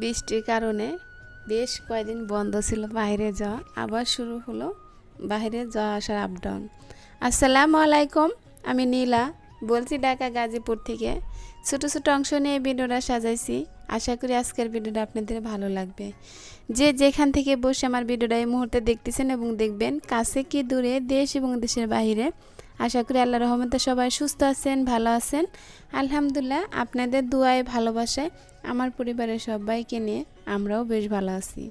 বৃষ্টির কারণে বেশ কয়েকদিন বন্ধ ছিল বাইরে যাওয়া। আবার শুরু হলো বাইরে যাওয়া আসার আপ ডাউন আসসালামু আলাইকুম, আমি নীলা। বলছি ঢাকা গাজীপুর থেকে। ছোটো ছোটো অংশ নিয়ে ভিডিওটা সাজাইছি। আশা করি আজকের ভিডিওটা আপনাদের ভালো লাগবে। যে যেখান থেকে বসে আমার ভিডিওটা এই মুহূর্তে দেখতেছেন এবং দেখবেন, কাছে কি দূরে দেশ এবং দেশের বাইরে আশা করি আল্লাহ রহমতে সবাই সুস্থ আছেন, ভালো আছেন। আলহামদুলিল্লাহ, আপনাদের দুয়ায়, ভালোবাসায় আমার পরিবারের সবাইকে নিয়ে আমরাও বেশ ভালো আছি।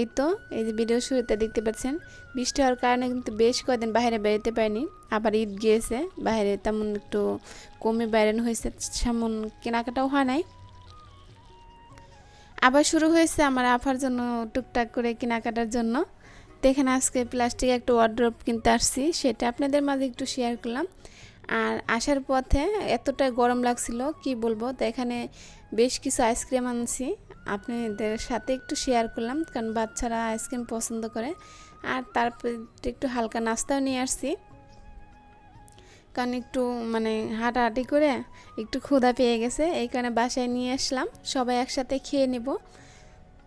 এই তো, এই যে ভিডিও শুরুতে দেখতে পাচ্ছেন, বৃষ্টি হওয়ার কারণে কিন্তু বেশ কয়েকদিন বাইরে বেরোতে পারিনি। আবার ঈদ গিয়েছে, বাইরে তেমন একটু কমে বেড়ানো হয়েছে, তেমন কেনাকাটাও হয় নাই। আবার শুরু হয়েছে আমার আফার জন্য টুকটাক করে কেনাকাটার জন্য। তো এখানে আজকে প্লাস্টিক একটা ওয়ার্ড্রপ কিনতে আসছি, সেটা আপনাদের মাঝে একটু শেয়ার করলাম। আর আসার পথে এতটা গরম লাগছিল, কি বলব? তো এখানে বেশ কিছু আইসক্রিম আনছি। আপনাদের সাথে একটু শেয়ার করলাম, কারণ বাচ্চারা আইসক্রিম পছন্দ করে। আর তারপরে একটু হালকা নাস্তাও নিয়ে আসছি। কারণ একটু মানে হাঁটাহাঁটি করে একটু ক্ষুধা পেয়ে গেছে, এই কারণে বাসায় নিয়ে আসলাম। সবাই একসাথে খেয়ে নেব।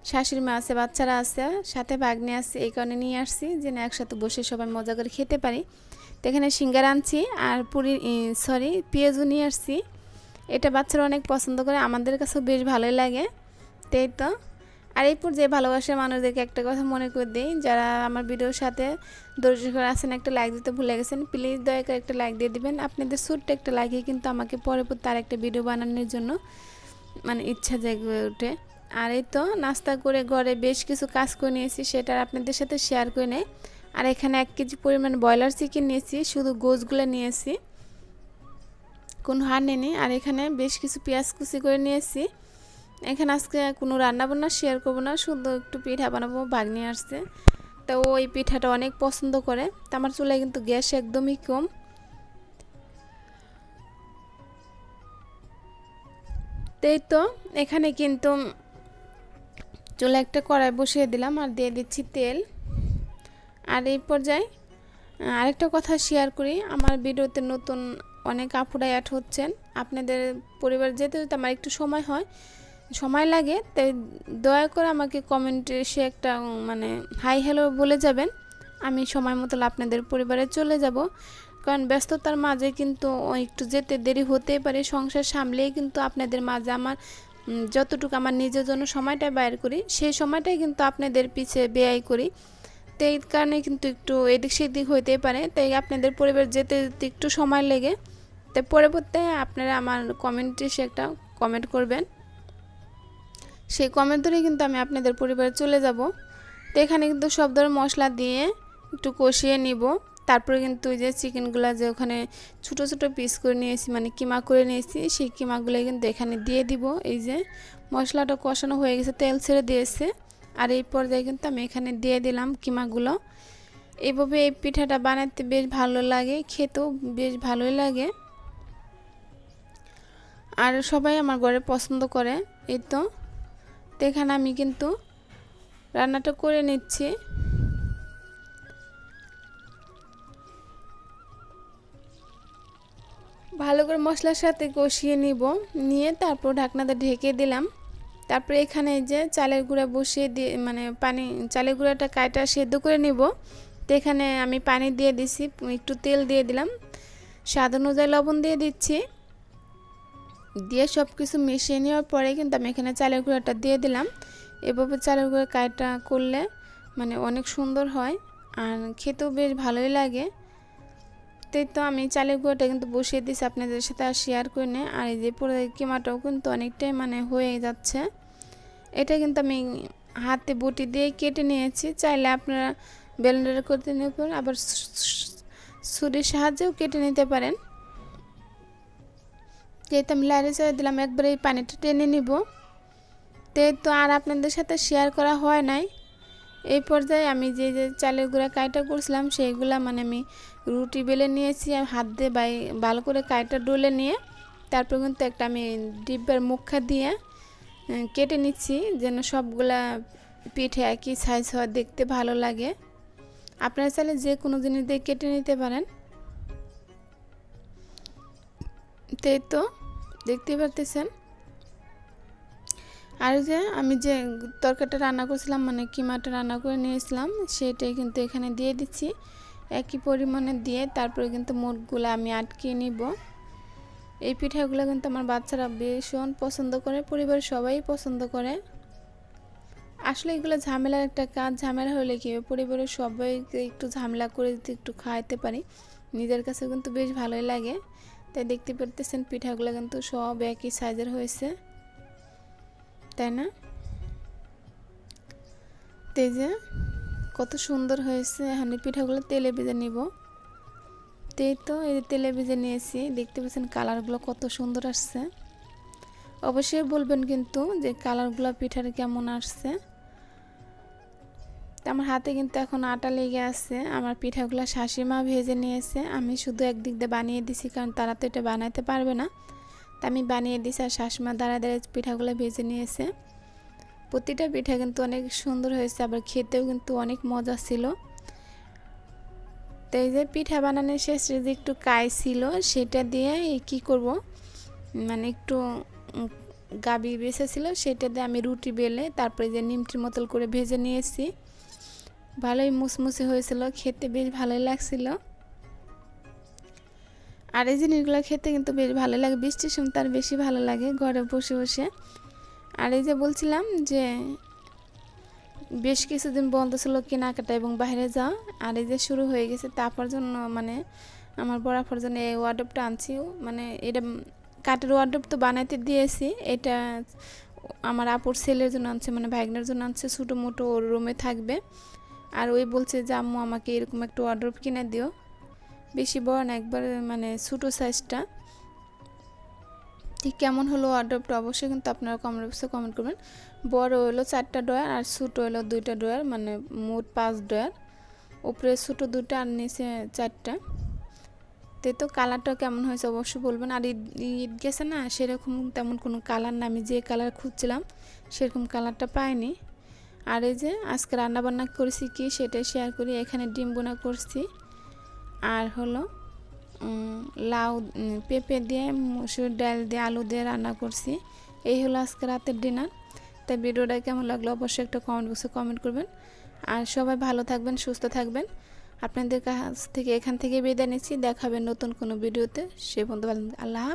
শাশুড়ি মা আছে, বাচ্চারা আছে, সাথে ভাগ্নে আছে, এই কারণে নিয়ে আসছি, যেন একসাথে বসে সবাই মজা করে খেতে পারি। তো এখানে সিঙ্গার আনছি আর পুরি সরি পেঁয়াজও নিয়ে আসছি। এটা বাচ্চারা অনেক পছন্দ করে, আমাদের কাছেও বেশ ভালোই লাগে। তাই তো। আর এই পর্যায়ে ভালোবাসার মানুষদেরকে একটা কথা মনে করে দিই, যারা আমার ভিডিওর সাথে ধৈর্য করে আছেন, একটা লাইক দিতে ভুলে গেছেন প্লিজ দয়া করে একটা লাইক দিয়ে দিবেন। আপনাদের ছোট্ট একটা লাইকে কিন্তু আমাকে পরে পর তার একটা ভিডিও বানানোর জন্য মানে ইচ্ছা জেগে ওঠে। আর এই তো, নাস্তা করে ঘরে বেশ কিছু কাজ করে নিয়েছি, সেটা আপনাদের সাথে শেয়ার করে নেই। আর এখানে এক কেজি পরিমাণ ব্রয়লার চিকেন নিয়েছি, শুধু গোছগুলো নিয়েছি। কোনো হার নেই আর এখানে বেশ কিছু পেঁয়াজ কুচি করে নিয়েছি। এখানে আজকে কোনো রান্না বান্না শেয়ার করব না, শুধু একটু পিঠা বানাবো ভাগ নিয়ে আসছে। তো ওই পিঠাটা অনেক পছন্দ করে, তা আমার চুলায় কিন্তু গ্যাস একদমই কম। তাই তো, এখানে কিন্তু চুলা একটা কড়াই বসিয়ে দিলাম আর দিয়ে দিচ্ছি তেল। আর এই পর্যায়ে আরেকটা কথা শেয়ার করি। আমার ভিডিওতে নতুন অনেক আপুরা অ্যাড হচ্ছেন। আপনাদের পরিবার যেতে যেতে আমার একটু সময় হয়, সময় লাগে, তাই দয়া করে আমাকে কমেন্টে সে একটা মানে হাই হ্যালো বলে যাবেন। আমি সময় মতো আপনাদের পরিবারে চলে যাব। কারণ ব্যস্ততার মাঝে কিন্তু একটু যেতে দেরি হতেই পারে। সংসার সামলেই কিন্তু আপনাদের মাঝে আমার যতটুকু আমার নিজের জন্য সময়টা বাইর করি, সেই সময়টাই কিন্তু আপনাদের পিছে ব্যয় করি। তো এই কারণে কিন্তু একটু এদিক সেদিক হইতেই পারে। তাই আপনাদের পরিবার যেতে যেতে একটু সময় লেগে, তাই পরবর্তী আপনারা আমার কমেন্টে সে একটা কমেন্ট করবেন। সেই কমেন্ট ধরেই কিন্তু আমি আপনাদের পরিবারে চলে যাব। তো এখানে কিন্তু সব ধরনের মশলা দিয়ে একটু কষিয়ে নিব। তারপরে কিন্তু যে চিকেনগুলো যে ওখানে ছোটো ছোটো পিস করে নিয়েছি মানে কিমা করে নিয়েছি, সেই কিমাগুলো কিন্তু এখানে দিয়ে দিব। এই যে মশলাটা কষানো হয়ে গেছে, তেল ছেড়ে দিয়েছে। আর এই পর্যায়ে কিন্তু আমি এখানে দিয়ে দিলাম কিমাগুলো। এইভাবে এই পিঠাটা বানাতে বেশ ভালো লাগে, খেতেও বেশ ভালোই লাগে। আর সবাই আমার ঘরে পছন্দ করে, এই তো এখানে আমি কিন্তু রান্নাটা করে নিচ্ছি। ভালো করে মশলার সাথে কষিয়ে নিব, নিয়ে তারপর ঢাকনাতে ঢেকে দিলাম। তারপরে এখানে যে চালের গুঁড়া বসিয়ে দিয়ে মানে পানি, চালের গুঁড়াটা কায়টা সেদ্ধ করে নিব। তো এখানে আমি পানি দিয়ে দিছি, একটু তেল দিয়ে দিলাম। স্বাদ অনুযায়ী লবণ দিয়ে দিচ্ছি। দিয়ে সব কিছু মিশিয়ে নেওয়ার পরে কিন্তু আমি এখানে চালের গুঁড়াটা দিয়ে দিলাম। এভাবে চালের গুঁড়া কায়টা করলে মানে অনেক সুন্দর হয় আর খেতেও বেশ ভালোই লাগে। তাই তো আমি চালের গুঁড়োটা কিন্তু বসিয়ে দিয়েছি আপনাদের সাথে আর শেয়ার করে নিই। আর এই যে পুরো কিমাটাও কিন্তু অনেকটাই মানে হয়ে যাচ্ছে। এটা কিন্তু আমি হাতে বটি দিয়ে কেটে নিয়েছি। চাইলে আপনারা ব্লেন্ডার করতে নেবেন, আবার ছুরির সাহায্যেও কেটে নিতে পারেন। যেহেতু আমি লাইরে চাই দিলাম, একবারে এই পানিটা টেনে নিব। তো আর আপনাদের সাথে শেয়ার করা হয় নাই। এই পর্যায়ে আমি যে যে চালের গুঁড়া কাইটা করছিলাম, সেইগুলা মানে আমি রুটি বেলে নিয়েছি হাত দিয়ে বাই, ভালো করে কাইটা ডলে নিয়ে তারপর কিন্তু একটা আমি ডিব্বার মুখা দিয়ে কেটে নিচ্ছি যেন সবগুলা পিঠে একই সাইজ হওয়া দেখতে ভালো লাগে। আপনারা চাইলে যে কোনো জিনিস দিয়ে কেটে নিতে পারেন। তাই তো, দেখতে পারতেছেন? আর যে আমি যে তরকারিটা রান্না করছিলাম মানে কিমাটা রান্না করে নিয়েছিলাম, সেটাই কিন্তু এখানে দিয়ে দিচ্ছি। একই পরিমাণে দিয়ে তারপরে কিন্তু মুরগুলো আমি আটকে নিব। এই পিঠাগুলো কিন্তু আমার বাচ্চারা ভীষণ পছন্দ করে, পরিবারের সবাই পছন্দ করে। আসলে এগুলো ঝামেলার একটা কাজ, ঝামেলা হলে কি পরিবারের সবাইকে একটু ঝামেলা করে যদি একটু খাওয়াতে পারি, নিজের কাছে কিন্তু বেশ ভালোই লাগে। তাই দেখতে পারতেছেন পিঠাগুলো কিন্তু সব একই সাইজের হয়েছে। তাই না? তেজে কত সুন্দর হয়েছে এই পিঠাগুলো তেলে ভেজে নিব। তেই তো, এই তেলে ভেজে নিয়েছি, দেখতে পাচ্ছেন কালারগুলো কত সুন্দর আসছে। অবশ্যই বলবেন কিন্তু যে কালারগুলো পিঠার কেমন আসছে। আমার হাতে কিন্তু এখন আটা লেগে আছে, আমার পিঠাগুলো শাশুড়িমা ভেজে নিয়েছে, আমি শুধু একদিক দিয়ে বানিয়ে দিছি, কারণ তারা তো এটা বানাইতে পারবে না। তা আমি বানিয়ে দিছি আর শাশুমা দাঁড়া দাঁড়িয়ে পিঠাগুলো ভেজে নিয়েছে। প্রতিটা পিঠা কিন্তু অনেক সুন্দর হয়েছে, আবার খেতেও কিন্তু অনেক মজা ছিল। তো এই যে পিঠা বানানোর শেষে যে একটু কাই ছিল, সেটা দিয়ে কি করব? মানে একটু গাবি বেসেছিল সেটা দিয়ে আমি রুটি বেলে তারপরে যে নিমটির মতল করে ভেজে নিয়েছি। ভালোই মুসমুসে হয়েছিল, খেতে বেশ ভালোই লাগছিল। আর এই জিনিসগুলো খেতে কিন্তু বেশ ভালো লাগে। বৃষ্টির সময় তার বেশি ভালো লাগে ঘরে বসে বসে। আর এই যে বলছিলাম যে বেশ কিছুদিন বন্ধ ছিল কেনাকাটা এবং বাইরে যাওয়া। আর এই যে শুরু হয়ে গেছে তারপর জন্য মানে আমার বরাফর জন্য এই ওয়ার্ডপটা আনছি। মানে এটা কাঠের ওয়ার্ডপ তো বানাইতে দিয়েছি। এটা আমার আপুর ছেলের জন্য আনছে মানে ভাইগনের জন্য আনছে। ছোটো মোটো ওর রুমে থাকবে। আর ওই বলছে যে, আম্মু, আমাকে এরকম একটা ওয়ার্ড্রপ কিনে দিও। বেশি বড় না, একবার মানে ছোটো সাইজটা ঠিক কেমন হলো ওয়ার্ড্রপটা অবশ্যই কিন্তু আপনারা কমেন্ট বক্সে কমেন্ট করবেন। বড় হলো চারটা ডয়ার আর ছোটো হলো দুইটা ডয়ার মানে মোট পাঁচ ডয়ার। উপরে ছোটো দুটা আর নিচে চারটা। তে তো কালারটা কেমন হয়েছে অবশ্যই বলবেন। আর ঈদ গেছে না, সেরকম তেমন কোনো কালার না। আমি যে কালার খুঁজছিলাম, সেরকম কালারটা পাইনি। আর এই যে আজকে রান্নাবান্না করেছি কি সেটা শেয়ার করি। এখানে ডিম বোনা করছি। আর হলো লাউ পেঁপে দিয়ে, মুসুর ডাল দিয়ে আলু দিয়ে রান্না করছি। এই হলো আজকে রাতের ডিনার। তাই ভিডিওটা কেমন লাগল অবশ্যই একটা কমেন্ট বক্সে কমেন্ট করবেন। আর সবাই ভালো থাকবেন, সুস্থ থাকবেন। আপনাদের কাছ থেকে এখান থেকে বিদায় নিচ্ছি। দেখাবেন নতুন কোনো ভিডিওতে। সে বন্ধু আল্লাহ